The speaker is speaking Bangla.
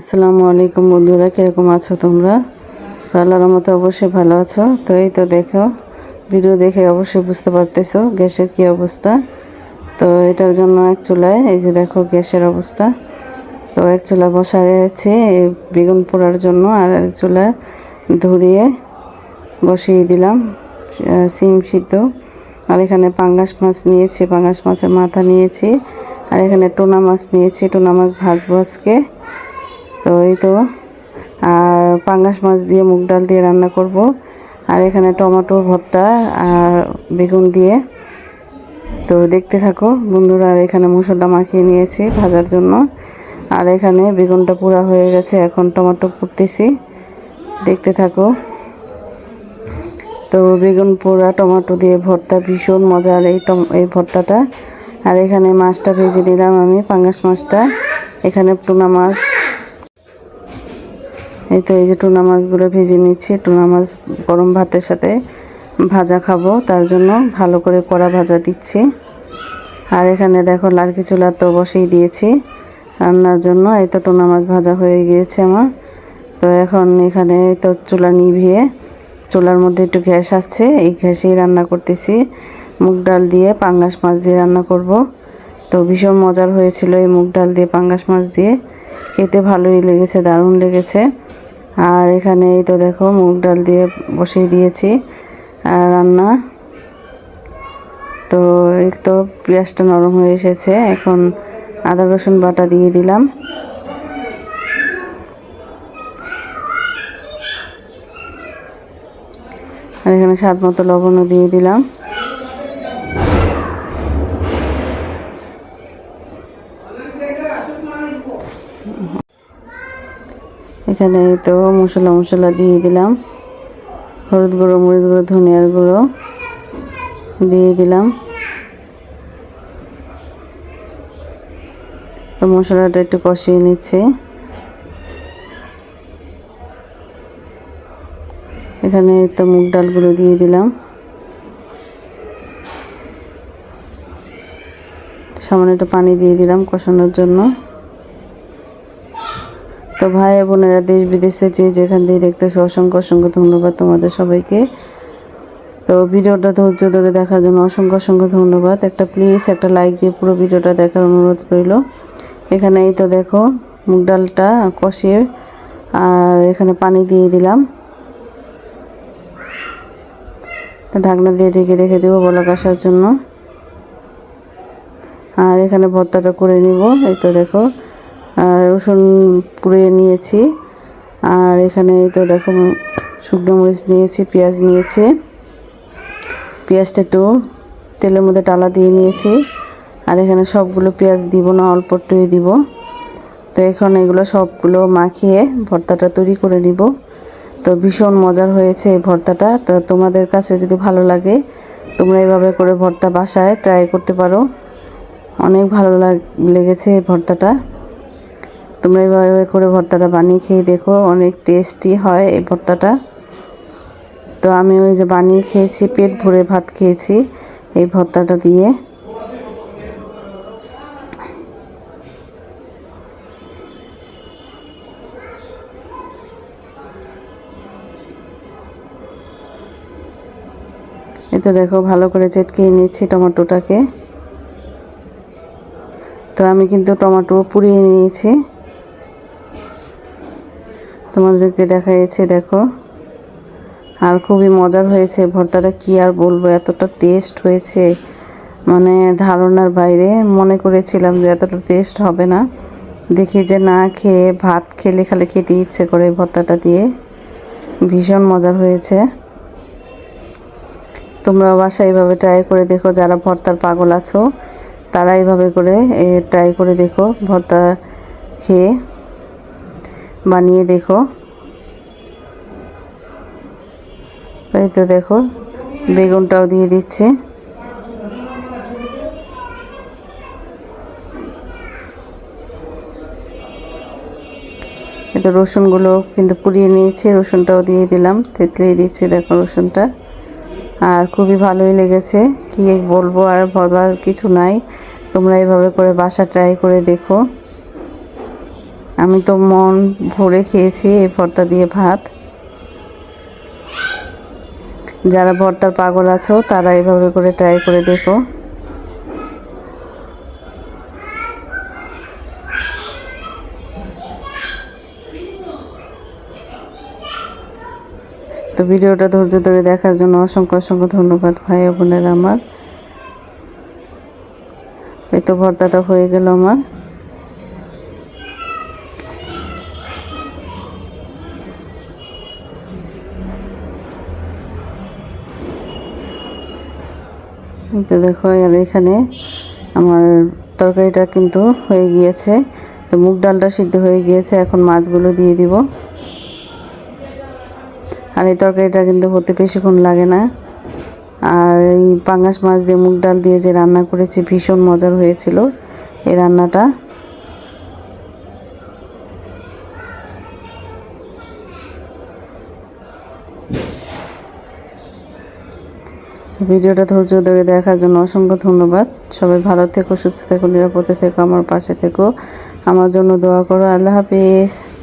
আসসালামু আলাইকুম বন্ধুরা, কীরকম আছো তোমরা? আল্লাহর মতো অবশ্যই ভালো আছো। তো এই তো দেখো, ভিডিও দেখে অবশ্যই বুঝতে পারতেছো গ্যাসের কী অবস্থা। তো এটার জন্য এক চুলায়, এই যে দেখো গ্যাসের অবস্থা। তো এক চুলা বসাইছি, এই বেগুন পোড়ার জন্য, আর এক চুলা ধরিয়ে বসিয়ে দিলাম সিম সিদ্ধ। আর এখানে পাঙ্গাস মাছ নিয়েছি, পাঙ্গাস মাছের মাথা নিয়েছি। আর এখানে টোনা মাছ নিয়েছি, টোনা মাছ ভাজবো আজকে। তো এই তো, আর পাঙ্গাস মাছ দিয়ে মুগ ডাল দিয়ে রান্না করব। আর এখানে টমেটো, ভর্তা আর বেগুন দিয়ে। তো দেখতে থাকো বন্ধুরা, আর এখানে মশলা মাখিয়ে নিয়েছি ভাজার জন্য। আর এখানে বেগুনটা পুরা হয়ে গেছে, এখন টমেটো পুড়তেছি। দেখতে থাকো। তো বেগুন পোড়া, টমেটো দিয়ে ভর্তা ভীষণ মজার এই টম, এই ভর্তাটা। আর এখানে মাছটা ভেজে নিলাম আমি, পাঙ্গাস মাছটা। এখানে টুনা মাছ এই তো এই যে টুনা মাছগুলো ভেজে নিচ্ছি। টুনা মাছ গরম ভাতের সাথে ভাজা খাব, তার জন্য ভালো করে কড়া ভাজা দিচ্ছি। আর এখানে দেখো লাড়কি চুলা তো বসেই দিয়েছি। রান্নার জন্য এই তো টুনা মাছ ভাজা হয়ে গিয়েছে আমার। তো এখন এখানে তো চুলা নিভিয়ে চুলার মধ্যে একটু গ্যাস আসছে, এই গ্যাসেই রান্না করতেছি। মুগ ডাল দিয়ে পাঙ্গাস মাছ দিয়ে রান্না করব। তো ভীষণ মজার হয়েছিল এই মুগ ডাল দিয়ে পাঙ্গাস মাছ দিয়ে। খেতে ভালোই লেগেছে, দারুণ লেগেছে। আর এখানে এই তো দেখো মুগ ডাল দিয়ে বসিয়ে দিয়েছি, আর রান্না। তো এই তো পেঁয়াজটা নরম হয়ে এসেছে, এখন আদা, রসুন বাটা দিয়ে দিলাম। আর এখানে স্বাদ মতো লবণও দিয়ে দিলাম। এখানে তো মশলা মশলা দিয়ে দিলাম। হলুদ গুঁড়ো, মরিচ গুঁড়ো, ধনিয়ার গুঁড়ো দিয়ে দিলাম। তো মশলাটা একটু কষিয়ে নিচ্ছি। এখানে তো মুগ ডালগুলো দিয়ে দিলাম। সামান্য একটু পানি দিয়ে দিলাম কষানোর জন্য। তো ভাই বোনেরা দেশ বিদেশে যে যেখান দিয়ে দেখতেছে, অসংখ্য অসংখ্য ধন্যবাদ তোমাদের সবাইকে। তো ভিডিওটা ধৈর্য ধরে দেখার জন্য অসংখ্য অসংখ্য ধন্যবাদ। একটা প্লিজ একটা লাইক দিয়ে পুরো ভিডিওটা দেখার অনুরোধ রইল। এখানে এই তো দেখো, মুগ ডালটা কষিয়ে আর এখানে পানি দিয়ে দিলাম। তো ঢাকনা দিয়ে ঢেকে রেখে দেবো বলক আসার জন্য। আর এখানে ভর্তাটা করে নিব। এই তো দেখো আর রসুন পুড়িয়ে নিয়েছি। আর এখানে তো দেখো শুকনো মরিচ নিয়েছি, পেঁয়াজ নিয়েছি। পেঁয়াজটা একটু তেলের মধ্যে টালা দিয়ে নিয়েছি। আর এখানে সবগুলো পেঁয়াজ দিব না, অল্প একটুই দিব। তো এখন এগুলো সবগুলো মাখিয়ে ভর্তাটা তৈরি করে নিব। তো ভীষণ মজার হয়েছে এই ভর্তাটা। তো তোমাদের কাছে যদি ভালো লাগে, তোমরা এইভাবে করে ভর্তা বাসায় ট্রাই করতে পারো। অনেক ভালো লাগ, লেগেছে এই ভর্তাটা। তোমরা এইভাবে করে ভর্তাটা বানিয়ে খেয়ে দেখো, অনেক টেস্টি হয় এই ভর্তাটা। তো আমি ওই যে বানিয়ে খেয়েছি, পেট ভরে ভাত খেয়েছি এই ভর্তাটা দিয়ে। তো দেখো, ভালো করে চেটকে নিয়েছি টমেটোটাকে। তো আমি কিন্তু টমেটো পুড়িয়ে নিয়েছি। তোমাদেরকে দেখাইছে দেখো। আর খুবই মজার হয়েছে ভর্তাটা, কি আর বলব, এতটা টেস্ট হয়েছে। মানে ধারণার বাইরে, মনে করেছিলাম যে এতটা টেস্ট হবে না। দেখি যে না খেয়ে ভাত খেলে খালি খেতে ইচ্ছে করে ভর্তাটা দিয়ে। ভীষণ মজার হয়েছে। তোমরা বাসায় এইভাবে ট্রাই করে দেখো, যারা ভর্তার পাগল আছো, তারা এইভাবে করে ট্রাই করে দেখো ভর্তা খেয়ে। বানিয়ে দেখো। এই তো দেখো, বেগুনটাও দিয়ে দিচ্ছে। তো রসুনগুলো কিন্তু পুড়িয়ে নিয়েছি, রসুনটাও দিয়ে দিলাম, তেতলিয়ে দিচ্ছি দেখো রসুনটা। আর খুবই ভালোই লেগেছে, কি বলব আর বলার কিছু নাই। তোমরা এইভাবে করে বাসা ট্রাই করে দেখো। আমি তো মন ভরে খেয়েছি এই ভর্তা দিয়ে ভাত। যারা ভর্তার পাগল আছো, তারা এভাবে করে ট্রাই করে দেখো। তো ভিডিওটা ধৈর্য ধরে দেখার জন্য অসংখ্য অসংখ্য ধন্যবাদ ভাই বোনের আমার। এই তো ভর্তাটা হয়ে গেল আমার। তো দেখো, আর এখানে আমার তরকারিটা কিন্তু হয়ে গিয়েছে। তো মুগ ডালটা সিদ্ধ হয়ে গিয়েছে, এখন মাছগুলো দিয়ে দিব। আর এই তরকারিটা কিন্তু হতে বেশিক্ষণ লাগে না। আর এই পাঙ্গাস মাছ দিয়ে মুগ ডাল দিয়ে যে রান্না করেছি, ভীষণ মজার হয়েছিল এই রান্নাটা। ভিডিওটা ধৈর্য ধরে দেখার জন্য অসংখ্য ধন্যবাদ। সবাই ভালো থেকো, সুস্থ থেকো, নিরাপদে থেকো, আমার পাশে থেকো। আমার জন্য দোয়া করো। আল্লাহ হাফিজ।